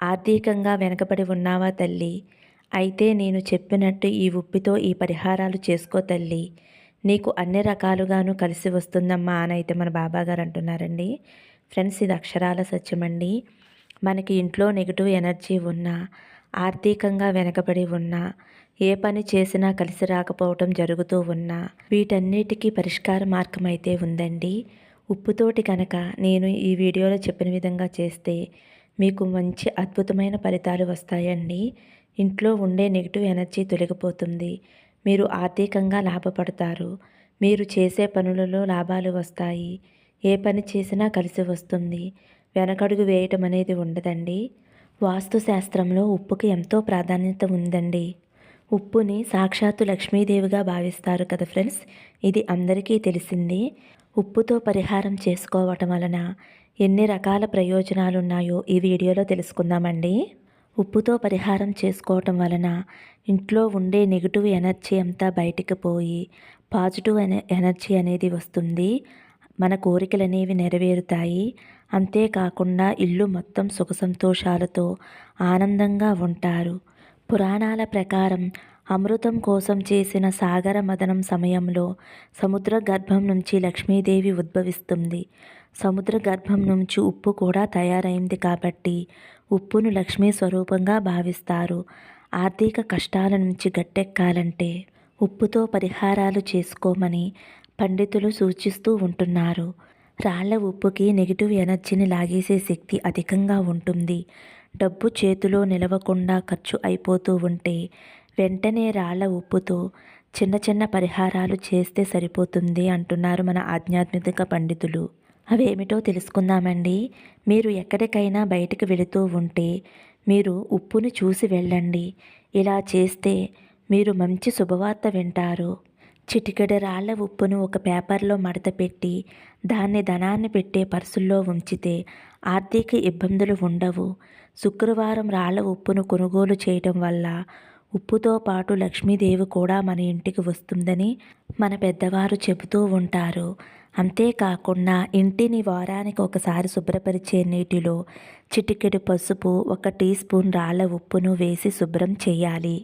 ఆర్థికంగా వెనకబడి ఉన్నావా తల్లి? అయితే నేను చెప్పినట్టు ఈ ఉప్పితో ఈ పరిహారాలు చేసుకో తల్లి. నీకు అన్ని రకాలుగాను కలిసి వస్తుందమ్మా అని అయితే మన బాబాగారు అంటున్నారండి. ఫ్రెండ్స్ ఇది అక్షరాల సత్యమండి. మనకి ఇంట్లో నెగిటివ్ ఎనర్జీ ఉన్నా ఆర్థికంగా వెనకబడి ఉన్నా ఏ పని చేసినా కలిసి రాకపోవటం జరుగుతూ ఉన్నా వీటన్నిటికీ పరిష్కార మార్గం అయితే ఉందండి. ఉప్పుతోటి కనుక నేను ఈ వీడియోలో చెప్పిన విధంగా చేస్తే మీకు మంచి అద్భుతమైన ఫలితాలు వస్తాయండి. ఇంట్లో ఉండే నెగిటివ్ ఎనర్జీ తొలగిపోతుంది. మీరు ఆర్థికంగా లాభపడతారు. మీరు చేసే పనులలో లాభాలు వస్తాయి. ఏ పని చేసినా కలిసి వస్తుంది. వెనకడుగు వేయటం అనేది ఉండదండి. వాస్తు శాస్త్రంలో ఉప్పుకి ఎంతో ప్రాధాన్యత ఉందండి. ఉప్పుని సాక్షాత్తు లక్ష్మీదేవిగా భావిస్తారు కదా ఫ్రెండ్స్? ఇది అందరికీ తెలిసింది. ఉప్పుతో పరిహారం చేసుకోవటం వలన ఎన్ని రకాల ప్రయోజనాలు ఉన్నాయో ఈ వీడియోలో తెలుసుకుందామండి. ఉప్పుతో పరిహారం చేసుకోవటం వలన ఇంట్లో ఉండే నెగిటివ్ ఎనర్జీ అంతా బయటికి పోయి పాజిటివ్ ఎనర్జీ అనేది వస్తుంది. మన కోరికలు అనేవి నెరవేరుతాయి. అంతేకాకుండా ఇల్లు మొత్తం సుఖ సంతోషాలతో ఆనందంగా ఉంటారు. పురాణాల ప్రకారం అమృతం కోసం చేసిన సాగర మదనం సమయంలో సముద్ర గర్భం నుంచి లక్ష్మీదేవి ఉద్భవిస్తుంది. సముద్ర గర్భం నుంచి ఉప్పు కూడా తయారైంది కాబట్టి ఉప్పును లక్ష్మీ స్వరూపంగా భావిస్తారు. ఆర్థిక కష్టాల నుంచి గట్టెక్కాలంటే ఉప్పుతో పరిహారాలు చేసుకోమని పండితులు సూచిస్తూ ఉంటున్నారు. రాళ్ళ ఉప్పుకి నెగిటివ్ ఎనర్జీని లాగేసే శక్తి అధికంగా ఉంటుంది. డబ్బు చేతిలో నిలవకుండా ఖర్చు అయిపోతూ ఉంటే వెంటనే రాళ్ళ ఉప్పుతో చిన్న చిన్న పరిహారాలు చేస్తే సరిపోతుంది అంటున్నారు మన ఆధ్యాత్మిక పండితులు. అవేమిటో తెలుసుకుందామండి. మీరు ఎక్కడికైనా బయటకు వెళుతూ ఉంటే మీరు ఉప్పుని చూసి వెళ్ళండి. ఇలా చేస్తే మీరు మంచి శుభవార్త వింటారు. చిటికెడ రాళ్ళ ఉప్పును ఒక పేపర్లో మడత పెట్టి దాన్ని ధనాన్ని పెట్టే పర్సుల్లో ఉంచితే ఆర్థిక ఇబ్బందులు ఉండవు. శుక్రవారం రాళ్ళ ఉప్పును కొనుగోలు చేయడం వల్ల ఉప్పుతో పాటు లక్ష్మీదేవి కూడా మన ఇంటికి వస్తుందని మన పెద్దవారు చెబుతూ ఉంటారు. అంతేకాకుండా ఇంటిని వారానికి ఒకసారి శుభ్రపరిచే నీటిలో చిటికెడు పసుపు ఒక టీ స్పూన్ రాళ్ళ ఉప్పును వేసి శుభ్రం చేయాలి.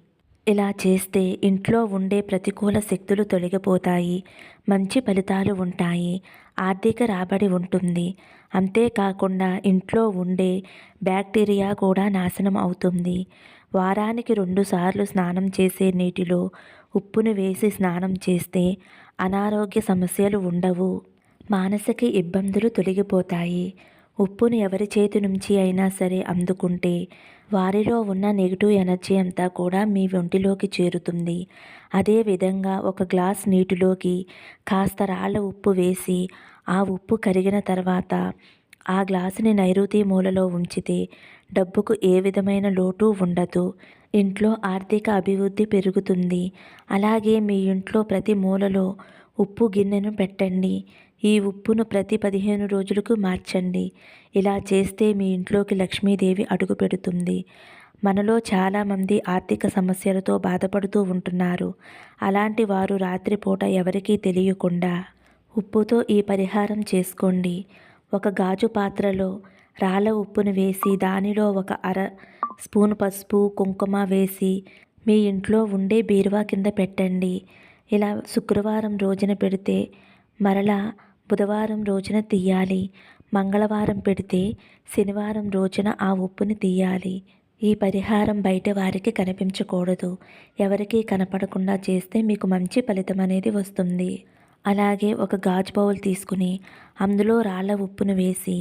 ఇలా చేస్తే ఇంట్లో ఉండే ప్రతికూల శక్తులు తొలగిపోతాయి మంచి ఫలితాలు ఉంటాయి ఆర్థిక రాబడి ఉంటుంది. అంతేకాకుండా ఇంట్లో ఉండే బ్యాక్టీరియా కూడా నాశనం అవుతుంది. వారానికి రెండుసార్లు స్నానం చేసే నీటిలో ఉప్పును వేసి స్నానం చేస్తే అనారోగ్య సమస్యలు ఉండవు. మానసిక ఇబ్బందులు తొలగిపోతాయి. ఉప్పును ఎవరి చేతి నుంచి అయినా సరే అందుకుంటే వారిలో ఉన్న నెగిటివ్ ఎనర్జీ అంతా కూడా మీ ఒంటిలోకి చేరుతుంది. అదేవిధంగా ఒక గ్లాస్ నీటిలోకి కాస్త రాళ్ళ ఉప్పు వేసి ఆ ఉప్పు కరిగిన తర్వాత ఆ గ్లాసుని నైరుతి మూలలో ఉంచితే డబ్బుకు ఏ విధమైన లోటు ఉండదు. ఇంట్లో ఆర్థిక అభివృద్ధి పెరుగుతుంది. అలాగే మీ ఇంట్లో ప్రతి మూలలో ఉప్పు గిన్నెను పెట్టండి. ఈ ఉప్పును ప్రతి పదిహేను రోజులకు మార్చండి. ఇలా చేస్తే మీ ఇంట్లోకి లక్ష్మీదేవి అడుగు పెడుతుంది. మనలో చాలామంది ఆర్థిక సమస్యలతో బాధపడుతూ ఉంటున్నారు. అలాంటి వారు రాత్రిపూట ఎవరికీ తెలియకుండా ఉప్పుతో ఈ పరిహారం చేసుకోండి. ఒక గాజు పాత్రలో రాళ్ళ ఉప్పును వేసి దానిలో ఒక అర స్పూన్ పసుపు కుంకుమ వేసి మీ ఇంట్లో ఉండే బీరువా కింద పెట్టండి. ఇలా శుక్రవారం రోజున పెడితే మరలా బుధవారం రోజున తీయాలి. మంగళవారం పెడితే శనివారం రోజున ఆ ఉప్పుని తీయాలి. ఈ పరిహారం బయట వారికి కనిపించకూడదు. ఎవరికీ కనపడకుండా చేస్తే మీకు మంచి ఫలితం అనేది వస్తుంది. అలాగే ఒక గాజు బౌల్ తీసుకుని అందులో రాళ్ళ ఉప్పును వేసి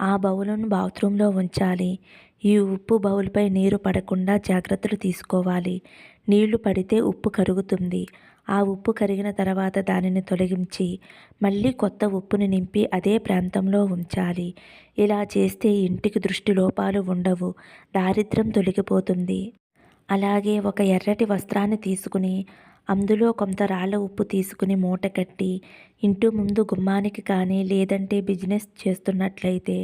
ఆ బౌలును బాత్రూంలో ఉంచాలి. ఈ ఉప్పు బౌల్పై నీరు పడకుండా జాగ్రత్తలు తీసుకోవాలి. నీళ్ళు పడితే ఉప్పు కరుగుతుంది. ఆ ఉప్పు కరిగిన తర్వాత దానిని తొలగించి మళ్ళీ కొత్త ఉప్పుని నింపి అదే ప్రాంతంలో ఉంచాలి. ఇలా చేస్తే ఇంటికి దృష్టి లోపాలు ఉండవు. దారిద్ర్యం తొలగిపోతుంది. అలాగే ఒక ఎర్రటి వస్త్రాన్ని తీసుకుని అందులో కొంత రాళ్ళ ఉప్పు తీసుకుని మూట కట్టి ఇంటి ముందు గుమ్మానికి కానీ లేదంటే బిజినెస్ చేస్తున్నట్లయితే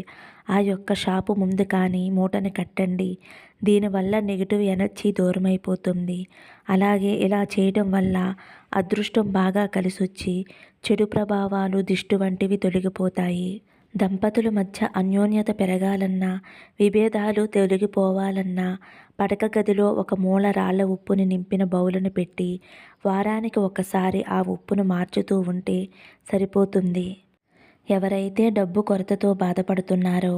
ఆ యొక్క షాపు ముందు కానీ మూటని కట్టండి. దీనివల్ల నెగిటివ్ ఎనర్జీ దూరమైపోతుంది. అలాగే ఇలా చేయడం వల్ల అదృష్టం బాగా కలిసొచ్చి చెడు ప్రభావాలు దిష్టి వంటివి తొలగిపోతాయి. దంపతుల మధ్య అన్యోన్యత పెరగాలన్నా విభేదాలు తొలగిపోవాలన్నా పడక గదిలో ఒక మూల రాళ్ళ ఉప్పుని నింపిన బౌలును పెట్టి వారానికి ఒకసారి ఆ ఉప్పును మార్చుతూ ఉంటే సరిపోతుంది. ఎవరైతే డబ్బు కొరతతో బాధపడుతున్నారో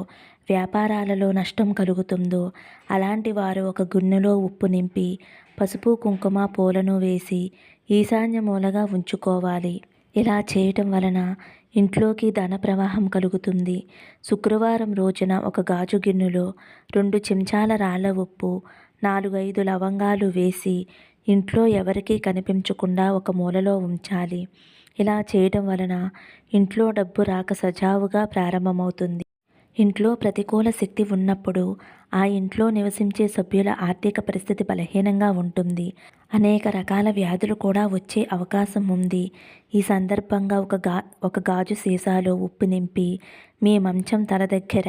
వ్యాపారాలలో నష్టం కలుగుతుందో అలాంటి వారు ఒక గున్నెలో ఉప్పు నింపి పసుపు కుంకుమ పూలను వేసి ఈశాన్య మూలగా ఉంచుకోవాలి. ఇలా చేయటం వలన ఇంట్లోకి ధన ప్రవాహం కలుగుతుంది. శుక్రవారం రోజున ఒక గాజు గిన్నెలో రెండు చెంచాల రాళ్ళ ఉప్పు నాలుగైదు లవంగాలు వేసి ఇంట్లో ఎవరికీ కనిపించకుండా ఒక మూలలో ఉంచాలి. ఇలా చేయడం వలన ఇంట్లో డబ్బు రాక సజావుగా ప్రారంభమవుతుంది. ఇంట్లో ప్రతికూల శక్తి ఉన్నప్పుడు ఆ ఇంట్లో నివసించే సభ్యుల ఆర్థిక పరిస్థితి బలహీనంగా ఉంటుంది. అనేక రకాల వ్యాధులు కూడా వచ్చే అవకాశం ఉంది. ఈ సందర్భంగా ఒక గా ఒక గాజు సీసాలో ఉప్పు నింపి మీ మంచం తల దగ్గర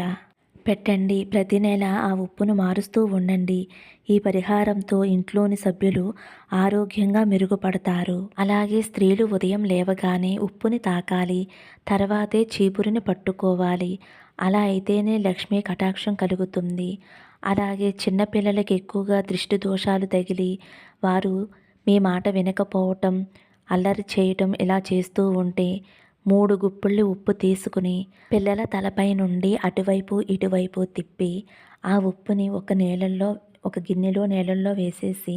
పెట్టండి. ప్రతి నెల ఆ ఉప్పును మారుస్తూ ఉండండి. ఈ పరిహారంతో ఇంట్లోని సభ్యులు ఆరోగ్యంగా మెరుగుపడతారు. అలాగే స్త్రీలు ఉదయం లేవగానే ఉప్పుని తాకాలి. తర్వాతే చీపురుని పట్టుకోవాలి. అలా అయితేనే లక్ష్మీ కటాక్షం కలుగుతుంది. అలాగే చిన్నపిల్లలకి ఎక్కువగా దృష్టి దోషాలు తగిలి వారు మీ మాట వినకపోవటం అల్లరి చేయటం ఇలా చేస్తూ ఉంటే మూడు గుప్పుళ్ళు ఉప్పు తీసుకుని పిల్లల తలపై నుండి అటువైపు ఇటువైపు తిప్పి ఆ ఉప్పుని ఒక నీళ్ళల్లో ఒక గిన్నెలో నీళ్ళల్లో వేసేసి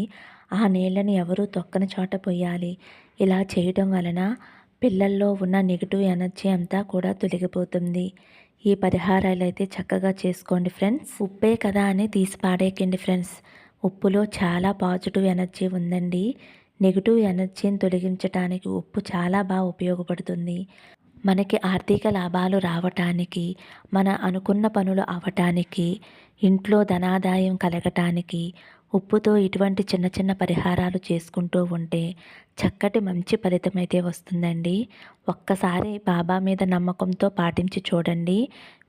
ఆ నీళ్ళని ఎవరూ తొక్కని చోట పోయాలి ఇలా చేయడం వలన పిల్లల్లో ఉన్న నెగిటివ్ ఎనర్జీ అంతా కూడా తొలగిపోతుంది. ఈ పరిహారాలు అయితే చక్కగా చేసుకోండి ఫ్రెండ్స్. ఉప్పే కదా అని తీసి పాడేయకండి ఫ్రెండ్స్. ఉప్పులో చాలా పాజిటివ్ ఎనర్జీ ఉందండి. నెగిటివ్ ఎనర్జీని తొలగించడానికి ఉప్పు చాలా బాగా ఉపయోగపడుతుంది. మనకి ఆర్థిక లాభాలు రావటానికి మన అనుకున్న పనులు అవటానికి ఇంట్లో ధనాదాయం కలగటానికి ఉప్పుతో ఇటువంటి చిన్న చిన్న పరిహారాలు చేసుకుంటూ ఉంటే చక్కటి మంచి ఫలితం అయితే వస్తుందండి. ఒక్కసారి బాబా మీద నమ్మకంతో పాటించి చూడండి.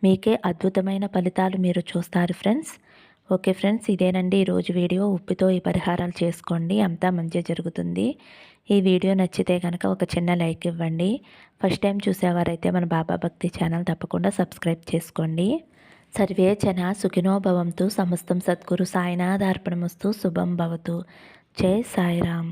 మీకే అద్భుతమైన ఫలితాలు మీరు చూస్తారు ఫ్రెండ్స్. ఓకే ఫ్రెండ్స్ ఇదేనండి ఈరోజు వీడియో. ఉప్పుతో ఈ పరిహారాలు చేసుకోండి. అంతా మంచిగా జరుగుతుంది. ఈ వీడియో నచ్చితే కనుక ఒక చిన్న లైక్ ఇవ్వండి. ఫస్ట్ టైం చూసేవారైతే మన బాబా భక్తి ఛానల్ తప్పకుండా సబ్స్క్రైబ్ చేసుకోండి. సర్వే జన సుఖినో భవంతు సమస్తం సద్గురు సాయినాథార్పణమస్తు శుభం భవతు. జై సాయిరామ్.